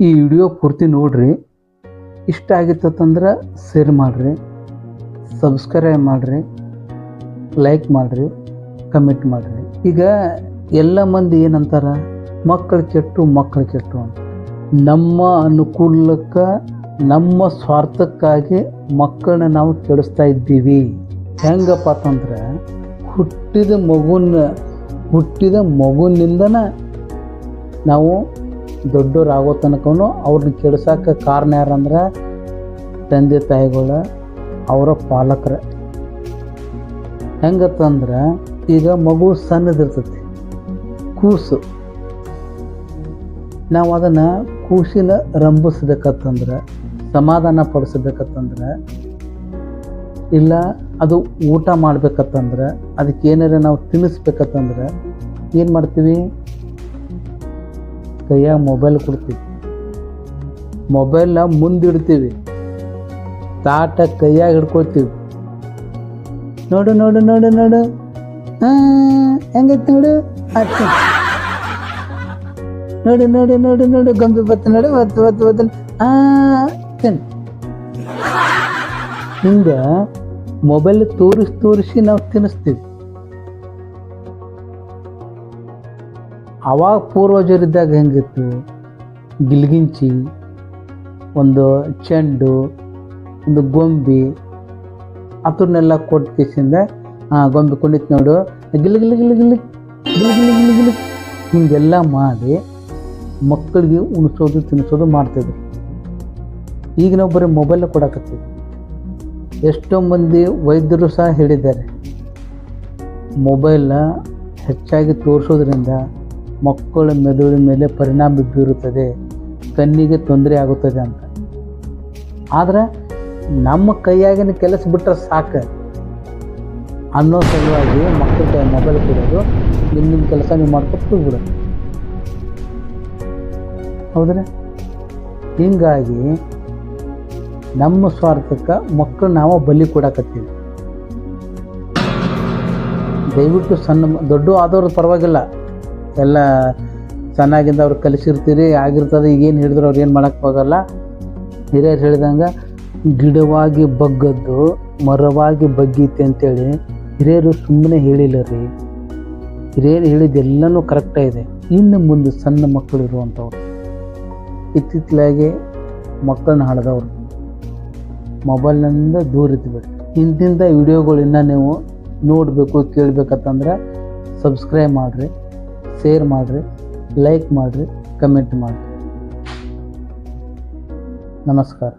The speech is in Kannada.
ಈ ವಿಡಿಯೋ ಪೂರ್ತಿ ನೋಡ್ರಿ. ಇಷ್ಟ ಆಗಿತ್ತಂದ್ರೆ ಶೇರ್ ಮಾಡಿರಿ. ಸಬ್ಸ್ಕ್ರೈಬ್ ಮಾಡಿರಿ. ಲೈಕ್ ಮಾಡಿರಿ. ಕಮೆಂಟ್ ಮಾಡಿರಿ. ಈಗ ಎಲ್ಲ ಮಂದಿ ಏನಂತಾರ? ಮಕ್ಕಳು ಕೆಟ್ಟು ಮಕ್ಕಳು ಕೆಟ್ಟು ಅಂತ. ನಮ್ಮ ಅನುಕೂಲಕ್ಕೆ, ನಮ್ಮ ಸ್ವಾರ್ಥಕ್ಕಾಗಿ ಮಕ್ಕಳನ್ನ ನಾವು ಕೆಡಿಸ್ತಾ ಇದ್ದೀವಿ. ಹೆಂಗಪ್ಪ ಅಂತಂದ್ರೆ, ಹುಟ್ಟಿದ ಮಗುನ, ಹುಟ್ಟಿದ ಮಗುನಿಂದನ ನಾವು ದೊಡ್ಡವರಾಗೋ ತನಕವೂ ಅವ್ರನ್ನ ಕೆಡ್ಸೋಕ್ಕೆ ಕಾರಣ ಯಾರಂದ್ರೆ ತಂದೆ ತಾಯಿಗಳ ಅವರ ಪಾಲಕರ. ಹೆಂಗತ್ತಂದ್ರೆ ಈಗ ಮಗು ಸಣ್ಣದಿರ್ತೈತಿ, ಕೂಸು. ನಾವು ಅದನ್ನು ಕೂಸಿನ ರಂಭಿಸ್ಬೇಕತ್ತಂದ್ರೆ, ಸಮಾಧಾನ ಪಡಿಸ್ಬೇಕತ್ತಂದ್ರೆ, ಇಲ್ಲ ಅದು ಊಟ ಮಾಡ್ಬೇಕತ್ತಂದ್ರೆ ಅದಕ್ಕೆ ಏನಾರ ನಾವು ತಿನ್ನಿಸ್ಬೇಕತ್ತಂದ್ರೆ ಏನು ಮಾಡ್ತೀವಿ? ಕೈಯಾಗ ಮೊಬೈಲ್ ಕೊಡ್ತೀವಿ. ಮೊಬೈಲ್ನ ಮುಂದಿಡ್ತೀವಿ ತಾಟ ಕೈಯಾಗ ಹಿಡ್ಕೊಳ್ತೀವಿ. ನೋಡು ನೋಡು ನೋಡು ನೋಡು. ಹೆಂಗೈತೆ ನೋಡು? ಆಯ್ತು. ನೋಡು ನೋಡು ನೋಡು ನೋಡು. ಗಂಬಿ ಬತ್ತ ನೋಡು. ಒತ್ತು ಒತ್ತು ಆ ತಿನ್ ಹಿಂಗ ಮೊಬೈಲ್ ತೋರಿಸಿ ತೋರಿಸಿ ನಾವು ತಿನ್ನಿಸ್ತೀವಿ. ಆವಾಗ ಪೂರ್ವಜರಿದ್ದಾಗ ಹೆಂಗಿತ್ತು? ಗಿಲ್ಗಿಂಚಿ, ಒಂದು ಚೆಂಡು, ಒಂದು ಗೊಂಬೆ ಅದನ್ನೆಲ್ಲ ಕೊಟ್ಟು ಕೇಸಿಂದ ಗೊಂಬೆ ಕೊಂಡಿತ್ತು ನೋಡು. ಗಿಲ್ ಗಿಲ್ ಗಿಲ್ ಮಾಡಿ ಮಕ್ಕಳಿಗೆ ಉಣಿಸೋದು, ತಿನ್ನಿಸೋದು ಮಾಡ್ತಿದ್ರು. ಈಗ ನಾವು ಬರೀ ಮೊಬೈಲ್ ಕೊಡಕತ್ತೀವಿ. ಎಷ್ಟೋ ಮಂದಿ ವೈದ್ಯರು ಸಹ ಹೇಳಿದ್ದಾರೆ. ಮೊಬೈಲ್ನ ಹೆಚ್ಚಾಗಿ ತೋರಿಸೋದ್ರಿಂದ ಮಕ್ಕಳ ಮೆದುಳಿನ ಮೇಲೆ ಪರಿಣಾಮ ಬೀರುತ್ತದೆ. ಕಣ್ಣಿಗೆ ತೊಂದರೆ ಆಗುತ್ತದೆ ಅಂತ. ಆದರೆ ನಮ್ಮ ಕೈಯಾಗಿನ ಕೆಲಸ ಬಿಟ್ಟರೆ ಸಾಕು. ಅನ್ನೋ ಸಲುವಾಗಿ ಮಕ್ಕಳ ಕೈ ಮೊಬೈಲ್ ಕೊಡೋದು ನಿಮ್ಮ ನಿಮ್ಮ ಕೆಲಸ ನೀವು ಮಾಡ್ಕೊತ ಬಿಡೋದು ಹೌದ್ರೆ? ಹೀಗಾಗಿ ನಮ್ಮ ಸ್ವಾರ್ಥಕ್ಕೆ ಮಕ್ಕಳು ನಾವು ಬಲಿ ಕೊಡಕತ್ತೀವಿ. ದಯವಿಟ್ಟು ಸಣ್ಣ ದೊಡ್ಡ ಆದವ್ರ ಪರವಾಗಿಲ್ಲ. ಎಲ್ಲ ಚೆನ್ನಾಗಿಂದ ಅವ್ರು ಕಲಿಸಿರ್ತೀರಿ, ಆಗಿರ್ತದೆ, ಈಗೇನು ಹೇಳಿದ್ರು ಅವ್ರು ಏನು ಮಾಡೋಕ್ಕೆ ಹೋಗಲ್ಲ. ಹಿರಿಯರು ಹೇಳಿದಂಗೆ, ಗಿಡವಾಗಿ ಬಗ್ಗದ್ದು, ಮರವಾಗಿ ಬಗ್ಗೀತಿ ಅಂತೇಳಿ ಹಿರಿಯರು ಸುಮ್ಮನೆ ಹೇಳಿಲ್ಲ ರೀ. ಹಿರಿಯರು ಹೇಳಿದ್ದೆಲ್ಲನೂ ಕರೆಕ್ಟಾಗಿದೆ ಇನ್ನು ಮುಂದೆ ಸಣ್ಣ ಮಕ್ಕಳು ಇರುವಂಥವ್ರು. ಇತ್ತಿತ್ತಲಾಗಿ ಮಕ್ಕಳನ್ನ ಹಾಡಿದವ್ರು ಮೊಬೈಲ್ನಿಂದ ದೂರ ಇದ್ದುಬಿಡಿ ಇಂತಿಂಥ ವಿಡಿಯೋಗಳಿನ್ನ ನೀವು ನೋಡಬೇಕು, ಕೇಳಬೇಕಂತಂದ್ರೆ ಸಬ್ಸ್ಕ್ರೈಬ್ ಮಾಡಿರಿ. ಶೇರ್ ಮಾಡಿರಿ ಲೈಕ್ ಮಾಡಿರಿ ಕಮೆಂಟ್ ಮಾಡಿರಿ. ನಮಸ್ಕಾರ.